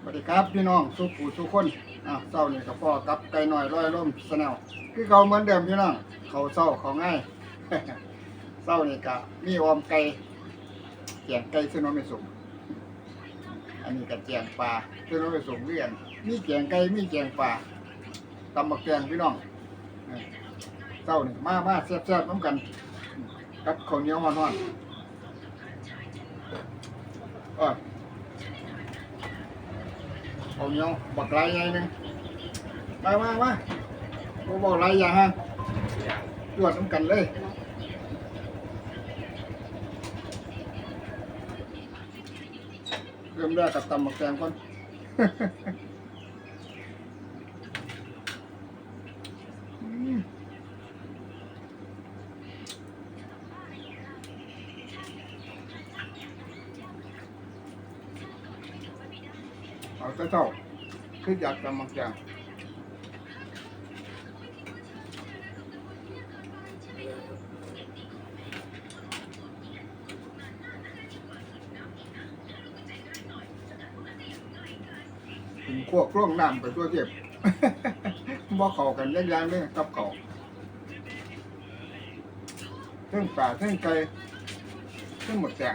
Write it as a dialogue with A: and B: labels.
A: สวัสดีครับพี่น้องสุขูทุกคนอะเศร้านี่กับพ่อกับไก่หน่อยร้อยร่มสแนลคือเขาเหมือนเดิมพี่น้องเขาเศร้าเขาง่ายเศร้านี่กะมีออมไก่แกงไก่ซึ่งน้องไม่สุกอันนี้กับแกงปลาซึ่งน้องไม่สุกเรียนมีแกงไก่มีแกงปลาตำบักแกงพี่น้องเออเศร้านี่มามาแซ่บๆน้ำกันกับข้าวเหนียวฮ้อนๆเออ เอาเงี้ยบักไรใหญ่หนึงมามามาบ่บอกไรอย่างฮะตรวจน้ำกันเลยเริ่มแรกกับตำบักแกงก่อน เอาเจ้าคืออยากตำบักแกงถึงควกล้องน้ำไปตัวเจ็บบ่เข้ากันยักอย่างเลยกับเข่าเทั้งป่าเทั้งไก่เทั้งหมดแจง